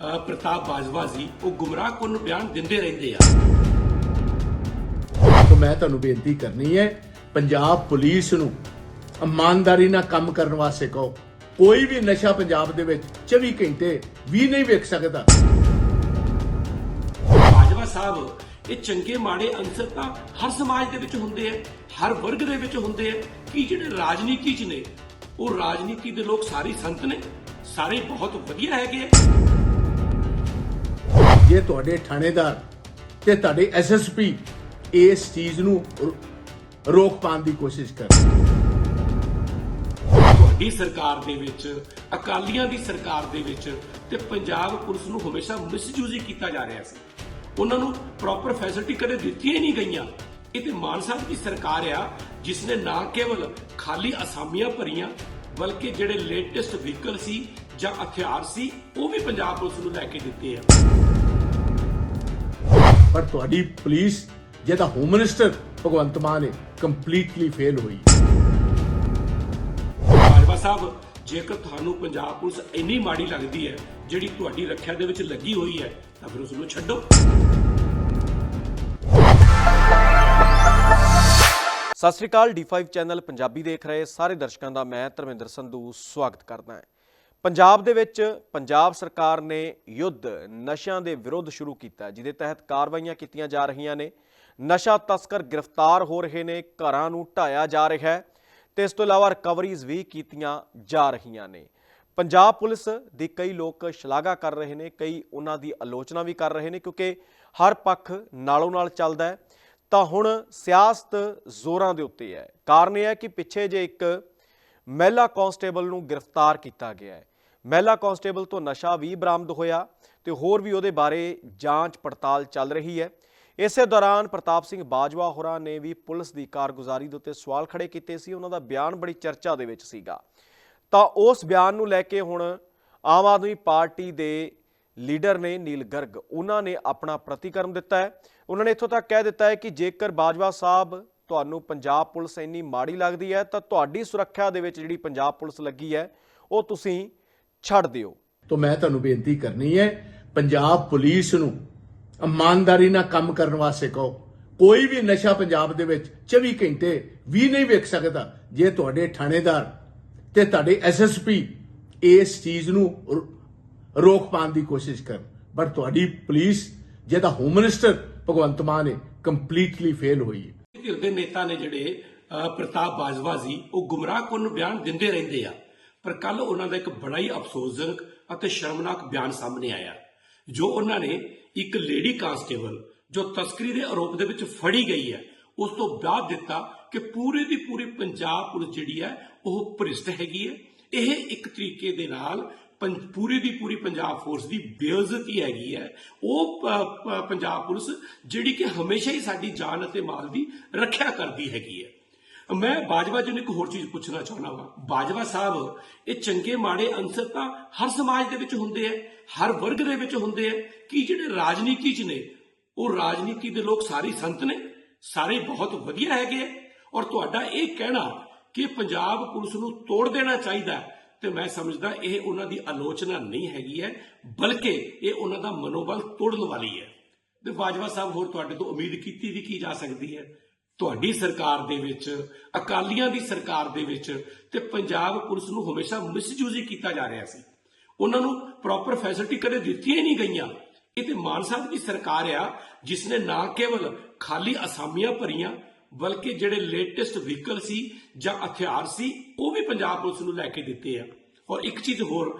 ਪ੍ਰਤਾਪ ਬਾਜਵਾ ਜੀ ਉਹ ਗੁੰਮਰਾਹ ਕੁਨ ਬਿਆਨ ਦਿੰਦੇ ਰਹਿੰਦੇ ਆ। ਤਾਂ ਮੈਂ ਤੁਹਾਨੂੰ ਬੇਨਤੀ ਕਰਨੀ ਹੈ ਪੰਜਾਬ ਪੁਲਿਸ ਨੂੰ ਇਮਾਨਦਾਰੀ ਨਾਲ ਕੰਮ ਕਰਨ ਵਾਸਤੇ ਕਹੋ। ਕੋਈ ਵੀ ਨਸ਼ਾ ਪੰਜਾਬ ਦੇ ਵਿੱਚ 24 ਘੰਟੇ ਵੀ ਨਹੀਂ ਵੇਖ ਸਕਦਾ। ਬਾਜਵਾ ਸਾਹਿਬ ਇਹ ਚੰਗੇ ਮਾੜੇ ਅੰਸਰ ਤਾਂ ਹਰ ਸਮਾਜ ਦੇ ਵਿੱਚ ਹੁੰਦੇ ਆ ਹਰ ਵਰਗ ਦੇ ਵਿੱਚ ਹੁੰਦੇ ਆ। ਕਿ ਜਿਹੜੇ ਰਾਜਨੀਤੀ 'ਚ ਨੇ ਉਹ ਰਾਜਨੀਤੀ ਦੇ ਲੋਕ ਸਾਰੇ ਸੰਤ ਨੇ ਸਾਰੇ ਬਹੁਤ ਵਧੀਆ ਹੈਗੇ ਆ। ਜੇ ਤੁਹਾਡੇ ਥਾਣੇਦਾਰ ਤੇ ਤੁਹਾਡੇ ਐਸਐਸਪੀ ਇਸ ਚੀਜ਼ ਨੂੰ ਰੋਕ ਪਾਉਣ ਦੀ ਕੋਸ਼ਿਸ਼ ਕਰਨ ਤੁਹਾਡੀ ਸਰਕਾਰ ਦੇ ਵਿੱਚ, ਅਕਾਲੀਆਂ ਦੀ ਸਰਕਾਰ ਦੇ ਵਿੱਚ ਤੇ ਪੰਜਾਬ ਪੁਲਿਸ ਨੂੰ ਹਮੇਸ਼ਾ ਮਿਸਯੂਜ਼ ਹੀ ਕੀਤਾ ਜਾ ਰਿਹਾ ਸੀ। ਉਹਨਾਂ ਨੂੰ ਪ੍ਰੋਪਰ ਫੈਸਿਲਿਟੀ ਕਦੇ ਦਿੱਤੀਆਂ ਹੀ ਨਹੀਂ ਗਈਆਂ। ਇਹ ਤੇ ਮਾਨ ਸਾਹਿਬ ਦੀ ਸਰਕਾਰ ਆ, ਜਿਸ ਨੇ ਨਾ ਕੇਵਲ ਖਾਲੀ ਅਸਾਮੀਆਂ ਭਰੀਆਂ, ਬਲਕਿ ਜਿਹੜੇ ਲੇਟੈਸਟ ਵਹੀਕਲ ਸੀ ਜਾਂ ਹਥਿਆਰ ਸੀ, ਉਹ ਵੀ ਪੰਜਾਬ ਪੁਲਿਸ ਨੂੰ ਲੈ ਕੇ ਦਿੱਤੇ ਆ। ਪਰ ਤੁਹਾਡੀ ਪੁਲਿਸ ਜਿਹਦਾ ਹੋਮ ਮਿਨਿਸਟਰ ਭਗਵੰਤ ਮਾਨ ਹੈ ਕੰਪਲੀਟਲੀ ਫੇਲ ਹੋਈ। ਬਾਜਵਾ ਸਾਹਿਬ ਜੇਕਰ ਤੁਹਾਨੂੰ ਪੰਜਾਬ ਪੁਲਿਸ ਇੰਨੀ ਮਾੜੀ ਲੱਗਦੀ ਹੈ ਜਿਹੜੀ ਤੁਹਾਡੀ ਰੱਖਿਆ ਦੇ ਵਿੱਚ ਲੱਗੀ ਹੋਈ ਹੈ ਤਾਂ ਫਿਰ ਉਸ ਨੂੰ ਛੱਡੋ। ਸਤਿ ਸ੍ਰੀ ਅਕਾਲ D5 ਚੈਨਲ ਪੰਜਾਬੀ ਦੇਖ ਰਹੇ ਸਾਰੇ ਦਰਸ਼ਕਾਂ ਦਾ ਮੈਂ ਧਰਮਿੰਦਰ ਸੰਧੂ ਸਵਾਗਤ ਕਰਦਾ ਹਾਂ। ਪੰਜਾਬ ਦੇ ਵਿੱਚ ਪੰਜਾਬ ਸਰਕਾਰ ਨੇ ਯੁੱਧ ਨਸ਼ਿਆਂ ਦੇ ਵਿਰੁੱਧ ਸ਼ੁਰੂ ਕੀਤਾ ਜਿਹਦੇ ਤਹਿਤ ਕਾਰਵਾਈਆਂ ਕੀਤੀਆਂ ਜਾ ਰਹੀਆਂ ਨੇ। ਨਸ਼ਾ ਤਸਕਰ ਗ੍ਰਿਫਤਾਰ ਹੋ ਰਹੇ ਨੇ, ਘਰਾਂ ਨੂੰ ਢਾਇਆ ਜਾ ਰਿਹਾ ਹੈ ਤੇ ਇਸ ਤੋਂ ਇਲਾਵਾ ਰਿਕਵਰੀਜ਼ ਵੀ ਕੀਤੀਆਂ ਜਾ ਰਹੀਆਂ ਨੇ। ਪੰਜਾਬ ਪੁਲਿਸ ਦੀ ਕਈ ਲੋਕ ਸ਼ਲਾਘਾ ਕਰ ਰਹੇ ਨੇ, ਕਈ ਉਹਨਾਂ ਦੀ ਆਲੋਚਨਾ ਵੀ ਕਰ ਰਹੇ ਨੇ, ਕਿਉਂਕਿ ਹਰ ਪੱਖ ਨਾਲੋਂ ਨਾਲ ਚੱਲਦਾ ਹੈ। ਤਾਂ ਹੁਣ ਸਿਆਸਤ ਜ਼ੋਰਾਂ ਦੇ ਉੱਤੇ ਹੈ। ਕਾਰਨ ਇਹ ਹੈ ਕਿ ਪਿੱਛੇ ਜੇ ਇੱਕ ਮਹਿਲਾ ਕਾਂਸਟੇਬਲ ਨੂੰ ਗ੍ਰਿਫਤਾਰ ਕੀਤਾ ਗਿਆ ਹੈ ਮਹਿਲਾ ਕਾਂਸਟੇਬਲ ਤੋਂ ਨਸ਼ਾ ਵੀ ਬਰਾਮਦ ਹੋਇਆ ਤੇ ਹੋਰ ਵੀ ਉਹਦੇ ਬਾਰੇ ਜਾਂਚ ਪੜਤਾਲ ਚੱਲ ਰਹੀ ਹੈ। ਇਸੇ ਦੌਰਾਨ ਪ੍ਰਤਾਪ ਸਿੰਘ ਬਾਜਵਾ ਹੋਰਾਂ ਨੇ ਵੀ ਪੁਲਿਸ ਦੀ ਕਾਰਗੁਜ਼ਾਰੀ ਦੇ ਉੱਤੇ ਸਵਾਲ ਖੜੇ ਕੀਤੇ ਸੀ। ਉਹਨਾਂ ਦਾ ਬਿਆਨ ਬੜੀ ਚਰਚਾ ਦੇ ਵਿੱਚ ਸੀਗਾ। ਤਾਂ ਉਸ ਬਿਆਨ ਨੂੰ ਲੈ ਕੇ ਹੁਣ ਆਮ ਆਦਮੀ ਪਾਰਟੀ ਦੇ ਲੀਡਰ ਨੇ ਨੀਲ ਗਰਗ, ਉਹਨਾਂ ਨੇ ਆਪਣਾ ਪ੍ਰਤੀਕਰਮ ਦਿੱਤਾ ਹੈ। ਉਹਨਾਂ ਨੇ ਇੱਥੋਂ ਤੱਕ ਕਹਿ ਦਿੱਤਾ ਹੈ ਕਿ ਜੇਕਰ ਬਾਜਵਾ ਸਾਹਿਬ ਤੁਹਾਨੂੰ ਪੰਜਾਬ ਪੁਲਿਸ ਇੰਨੀ ਮਾੜੀ ਲੱਗਦੀ ਹੈ ਤਾਂ ਤੁਹਾਡੀ ਸੁਰੱਖਿਆ ਦੇ ਵਿੱਚ ਜਿਹੜੀ ਪੰਜਾਬ ਪੁਲਿਸ ਲੱਗੀ ਹੈ, ਉਹ ਤੁਸੀਂ ਛੱਡ ਦਿਓ। ਤਾਂ ਮੈਂ ਤੁਹਾਨੂੰ ਬੇਨਤੀ ਕਰਨੀ ਹੈ ਪੰਜਾਬ ਪੁਲਿਸ ਨੂੰ ਇਮਾਨਦਾਰੀ ਨਾਲ ਕੰਮ ਕਰਨ ਵਾਸਤੇ ਕਹੋ। ਕੋਈ ਵੀ ਨਸ਼ਾ ਪੰਜਾਬ ਦੇ ਵਿੱਚ 24 ਘੰਟੇ ਵੀ ਨਹੀਂ ਵੇਖ ਸਕਦਾ ਜੇ ਤੁਹਾਡੇ ਥਾਣੇਦਾਰ ਤੇ ਤੁਹਾਡੇ ਐਸਐਸਪੀ ਇਸ ਚੀਜ਼ ਨੂੰ ਰੋਕ ਪਾਉਣ ਦੀ ਕੋਸ਼ਿਸ਼ ਕਰਨ। ਪਰ ਤੁਹਾਡੀ ਪੁਲਿਸ ਜਿਹਦਾ ਹੋਮ ਮਿਨਿਸਟਰ ਭਗਵੰਤ ਮਾਨ ਹੈ ਕੰਪਲੀਟਲੀ ਫੇਲ ਹੋਈ ਹੈ। ਧਿਰ ਦੇ ਨੇਤਾ ਨੇ ਜਿਹੜੇ ਪ੍ਰਤਾਪ ਬਾਜਵਾ ਜੀ ਉਹ ਗੁੰਮਰਾਹ ਕੁਨ ਬਿਆਨ ਦਿੰਦੇ ਰਹਿੰਦੇ ਆ। ਪਰ ਕੱਲ ਉਹਨਾਂ ਦਾ ਇੱਕ ਬੜਾ ਹੀ ਅਫਸੋਸਜਨਕ ਅਤੇ ਸ਼ਰਮਨਾਕ ਬਿਆਨ ਸਾਹਮਣੇ ਆਇਆ, ਜੋ ਉਹਨਾਂ ਨੇ ਇੱਕ ਲੇਡੀ ਕਾਂਸਟੇਬਲ ਜੋ ਤਸਕਰੀ ਦੇ ਆਰੋਪ ਦੇ ਵਿੱਚ ਫੜੀ ਗਈ ਹੈ, ਉਸ ਤੋਂ ਬਾਅਦ ਦਿੱਤਾ ਕਿ ਪੂਰੇ ਦੀ ਪੂਰੀ ਪੰਜਾਬ ਪੁਲਿਸ ਜਿਹੜੀ ਹੈ, ਉਹ ਭ੍ਰਿਸ਼ਟ ਹੈਗੀ ਹੈ। ਇਹ ਇੱਕ ਤਰੀਕੇ ਦੇ ਨਾਲ ਪੰ- ਪੂਰੀ ਦੀ ਪੂਰੀ ਪੰਜਾਬ ਫੋਰਸ ਦੀ ਬੇਇੱਜ਼ਤੀ ਹੈਗੀ ਹੈ। ਉਹ ਪੰਜਾਬ ਪੁਲਿਸ ਜਿਹੜੀ ਕਿ ਹਮੇਸ਼ਾ ਹੀ ਸਾਡੀ ਜਾਨ ਅਤੇ ਮਾਲ ਦੀ ਰੱਖਿਆ ਕਰਦੀ ਹੈਗੀ ਹੈ। ਮੈਂ ਬਾਜਵਾ ਜੀ ਨੂੰ ਇੱਕ ਹੋਰ ਚੀਜ਼ ਪੁੱਛਣਾ ਚਾਹੁੰਦਾ ਵਾਂ। ਬਾਜਵਾ ਸਾਹਿਬ ਇਹ ਚੰਗੇ ਮਾੜੇ ਅੰਸਰ ਤਾਂ ਹਰ ਸਮਾਜ ਦੇ ਵਿੱਚ ਹੁੰਦੇ ਆ ਹਰ ਵਰਗ ਦੇ ਵਿੱਚ ਹੁੰਦੇ ਆ। ਕਿ ਜਿਹੜੇ ਰਾਜਨੀਤੀ 'ਚ ਨੇ ਉਹ ਰਾਜਨੀਤੀ ਦੇ ਲੋਕ ਸਾਰੇ ਸੰਤ ਨੇ ਸਾਰੇ ਬਹੁਤ ਵਧੀਆ ਹੈਗੇ ਆ। ਔਰ ਤੁਹਾਡਾ ਇਹ ਕਹਿਣਾ ਕਿ ਪੰਜਾਬ ਪੁਲਿਸ ਨੂੰ ਤੋੜ ਦੇਣਾ ਚਾਹੀਦਾ ਹੈ, ਤੇ ਮੈਂ ਸਮਝਦਾ ਇਹ ਉਹਨਾਂ ਦੀ ਆਲੋਚਨਾ ਨਹੀਂ ਹੈਗੀ ਹੈ ਬਲਕਿ ਇਹ ਉਹਨਾਂ ਦਾ ਮਨੋਬਲ ਤੋੜਨ ਵਾਲੀ ਹੈ। ਤੇ ਬਾਜਵਾ ਸਾਹਿਬ ਹੋਰ ਤੁਹਾਡੇ ਤੋਂ ਉਮੀਦ ਕੀਤੀ ਵੀ ਕੀ ਜਾ ਸਕਦੀ ਹੈ? ਤੁਹਾਡੀ ਸਰਕਾਰ ਦੇ ਵਿੱਚ, ਅਕਾਲੀਆਂ ਦੀ ਸਰਕਾਰ ਦੇ ਵਿੱਚ ਤੇ ਪੰਜਾਬ ਪੁਲਿਸ ਨੂੰ ਹਮੇਸ਼ਾ ਮਿਸਯੂਜ਼ ਹੀ ਕੀਤਾ ਜਾ ਰਿਹਾ ਸੀ। ਉਹਨਾਂ ਨੂੰ ਪ੍ਰੋਪਰ ਫੈਸਿਲਿਟੀ ਕਦੇ ਦਿੱਤੀਆਂ ਹੀ ਨਹੀਂ ਗਈਆਂ। ਇਹ ਤੇ ਮਾਨ ਸਾਹਿਬ ਦੀ ਸਰਕਾਰ ਆ, ਜਿਸ ਨੇ ਨਾ ਕੇਵਲ ਖਾਲੀ ਅਸਾਮੀਆਂ ਭਰੀਆਂ, ਬਲਕਿ ਜਿਹੜੇ ਲੇਟੈਸਟ ਵਹੀਕਲ ਸੀ ਜਾਂ ਹਥਿਆਰ ਸੀ, ਉਹ ਵੀ ਪੰਜਾਬ ਪੁਲਿਸ ਨੂੰ ਲੈ ਕੇ ਦਿੱਤੇ ਆ। ਔਰ ਇੱਕ ਚੀਜ਼ ਹੋਰ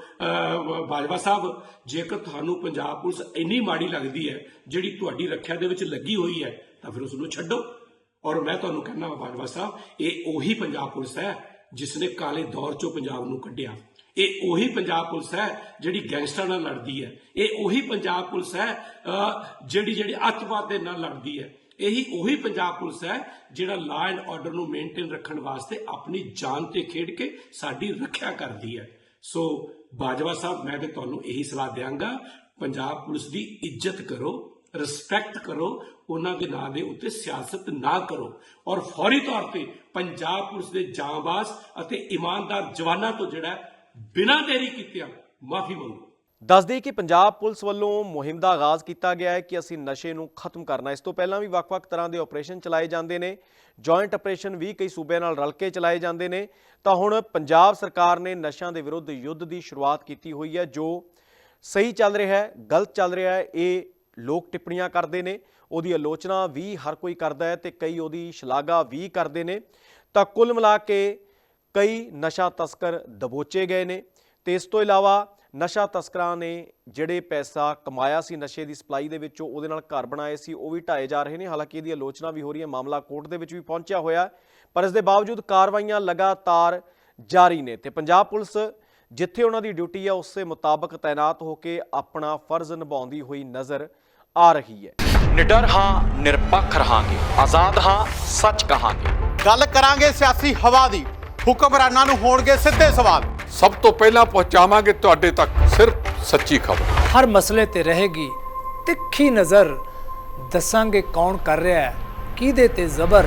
ਬਾਜਵਾ ਸਾਹਿਬ, ਜੇਕਰ ਤੁਹਾਨੂੰ ਪੰਜਾਬ ਪੁਲਿਸ ਇੰਨੀ ਮਾੜੀ ਲੱਗਦੀ ਹੈ, ਜਿਹੜੀ ਤੁਹਾਡੀ ਰੱਖਿਆ ਦੇ ਵਿੱਚ ਲੱਗੀ ਹੋਈ ਹੈ, ਤਾਂ ਫਿਰ ਉਸ ਨੂੰ ਛੱਡੋ। ਔਰ ਮੈਂ ਤੁਹਾਨੂੰ ਕਹਿਣਾ ਬਾਜਵਾ ਸਾਹਿਬ, ਇਹ ਉਹੀ ਪੰਜਾਬ ਪੁਲਿਸ ਹੈ ਜਿਸ ਨੇ ਕਾਲੇ ਦੌਰ ਚੋਂ ਪੰਜਾਬ ਨੂੰ ਕੱਢਿਆ। ਇਹ ਉਹੀ ਪੰਜਾਬ ਪੁਲਿਸ ਹੈ ਜਿਹੜੀ ਗੈਂਗਸਟਰਾਂ ਨਾਲ ਲੜਦੀ ਹੈ। ਇਹ ਉਹੀ ਪੰਜਾਬ ਪੁਲਿਸ ਹੈ ਜਿਹੜੀ ਜਿਹੜੀ ਅੱਤਵਾਦ ਦੇ ਨਾਲ ਲੜਦੀ ਹੈ। ਇਹੀ ਉਹੀ ਪੰਜਾਬ ਪੁਲਿਸ ਹੈ ਜਿਹੜਾ ਲਾਅ ਐਂਡ ਆਰਡਰ ਨੂੰ ਮੇਨਟੇਨ ਰੱਖਣ ਵਾਸਤੇ ਆਪਣੀ ਜਾਨ ਤੇ ਖੇਡ ਕੇ ਸਾਡੀ ਰੱਖਿਆ ਕਰਦੀ ਹੈ। ਸੋ ਬਾਜਵਾ ਸਾਹਿਬ, ਮੈਂ ਤੇ ਤੁਹਾਨੂੰ ਇਹੀ ਸਲਾਹ ਦਿਆਂਗਾ, ਪੰਜਾਬ ਪੁਲਿਸ ਦੀ ਇੱਜ਼ਤ ਕਰੋ ਰਿਸਪੈਕਟ ਕਰੋ, ਉਹਨਾਂ ਦੇ ਨਾਂ ਦੇ ਉੱਤੇ ਸਿਆਸਤ ਨਾ ਕਰੋ। ਔਰ ਫੌਰੀ ਤੌਰ ਤੇ ਪੰਜਾਬ ਪੁਲਿਸ ਦੇ ਜਾਂਬਾਜ਼ ਅਤੇ ਇਮਾਨਦਾਰ ਜਵਾਨਾਂ ਤੋਂ ਜਿਹੜਾ ਬਿਨਾਂ ਦੇਰੀ ਕੀਤਿਆਂ ਮਾਫੀ ਮੰਗੋ। ਦੱਸਦੇ ਕਿ ਪੰਜਾਬ ਪੁਲਿਸ ਵੱਲੋਂ ਮੁਹਿੰਮ ਦਾ ਆਗਾਜ਼ ਕੀਤਾ ਗਿਆ ਹੈ ਕਿ ਅਸੀਂ ਨਸ਼ੇ ਨੂੰ ਖਤਮ ਕਰਨਾ ਇਸ ਤੋਂ ਪਹਿਲਾਂ ਵੀ ਵੱਖ-ਵੱਖ ਤਰ੍ਹਾਂ ਦੇ ਆਪਰੇਸ਼ਨ ਚਲਾਏ ਜਾਂਦੇ ਨੇ। ਜੁਆਇੰਟ ਆਪਰੇਸ਼ਨ ਵੀ ਕਈ ਸੂਬਿਆਂ ਨਾਲ ਰਲ ਕੇ ਚਲਾਏ ਜਾਂਦੇ ਨੇ। ਤਾਂ ਹੁਣ ਪੰਜਾਬ ਸਰਕਾਰ ਨੇ ਨਸ਼ਿਆਂ ਦੇ ਵਿਰੁੱਧ ਯੁੱਧ ਦੀ ਸ਼ੁਰੂਆਤ ਕੀਤੀ ਹੋਈ ਹੈ, ਜੋ ਸਹੀ ਚੱਲ ਰਿਹਾ ਹੈ, ਗਲਤ ਚੱਲ ਰਿਹਾ ਹੈ। ਇਹ ਲੋਕ ਟਿੱਪਣੀਆਂ ਕਰਦੇ ਨੇ, ਉਹਦੀ ਆਲੋਚਨਾ ਵੀ ਹਰ ਕੋਈ ਕਰਦਾ ਹੈ ਤੇ ਕਈ ਉਹਦੀ ਸ਼ਲਾਘਾ ਵੀ ਕਰਦੇ ਨੇ। ਤਾਂ ਕੁੱਲ ਮਿਲਾ ਕੇ ਕਈ ਨਸ਼ਾ ਤਸਕਰ ਦਬੋਚੇ ਗਏ ਨੇ। ਤੇ ਇਸ ਤੋਂ ਇਲਾਵਾ ਨਸ਼ਾ ਤਸਕਰਾਂ ਨੇ ਜਿਹੜੇ ਪੈਸਾ ਕਮਾਇਆ ਸੀ ਨਸ਼ੇ ਦੀ ਸਪਲਾਈ ਦੇ ਵਿੱਚੋਂ, ਉਹਦੇ ਨਾਲ ਘਰ ਬਣਾਏ ਸੀ, ਉਹ ਵੀ ਢਾਏ ਜਾ ਰਹੇ ਨੇ। ਹਾਲਾਂਕਿ ਇਹਦੀ ਆਲੋਚਨਾ ਵੀ ਹੋ ਰਹੀ ਹੈ, ਮਾਮਲਾ ਕੋਰਟ ਦੇ ਵਿੱਚ ਵੀ ਪਹੁੰਚਿਆ ਹੋਇਆ ਪਰ ਇਸ ਦੇ ਬਾਵਜੂਦ ਕਾਰਵਾਈਆਂ ਲਗਾਤਾਰ ਜਾਰੀ ਨੇ। ਤੇ ਪੰਜਾਬ ਪੁਲਿਸ ਜਿੱਥੇ ਉਹਨਾਂ ਦੀ ਡਿਊਟੀ ਹੈ ਉਸੇ ਮੁਤਾਬਕ ਤਾਇਨਾਤ ਹੋ ਕੇ ਆਪਣਾ ਫਰਜ਼ ਨਿਭਾਉਂਦੀ ਹੋਈ ਨਜ਼ਰ ਆ ਰਹੀ ਹੈ। ਨਿਡਰ ਹਾਂ ਨਿਰਪੱਖ ਰਹਾਂਗੇ। ਆਜ਼ਾਦ ਹਾਂ ਸੱਚ ਕਹਾਂਗੇ। ਗੱਲ ਕਰਾਂਗੇ ਸਿਆਸੀ ਹਵਾ ਦੀ। ਹੁਕਮਰਾਨਾਂ ਨੂੰ ਹੋਣਗੇ ਸਿੱਧੇ ਸਵਾਲ। ਸਭ ਤੋਂ ਪਹਿਲਾਂ ਪਹੁੰਚਾਵਾਂਗੇ ਤੁਹਾਡੇ ਤੱਕ ਸਿਰਫ ਸੱਚੀ ਖਬਰ। ਹਰ ਮਸਲੇ ਤੇ ਰਹੇਗੀ ਤਿੱਖੀ ਨਜ਼ਰ। ਦੱਸਾਂਗੇ ਕੌਣ ਕਰ ਰਿਹਾ ਹੈ ਕਿਹਦੇ ਤੇ ਜ਼ਬਰ।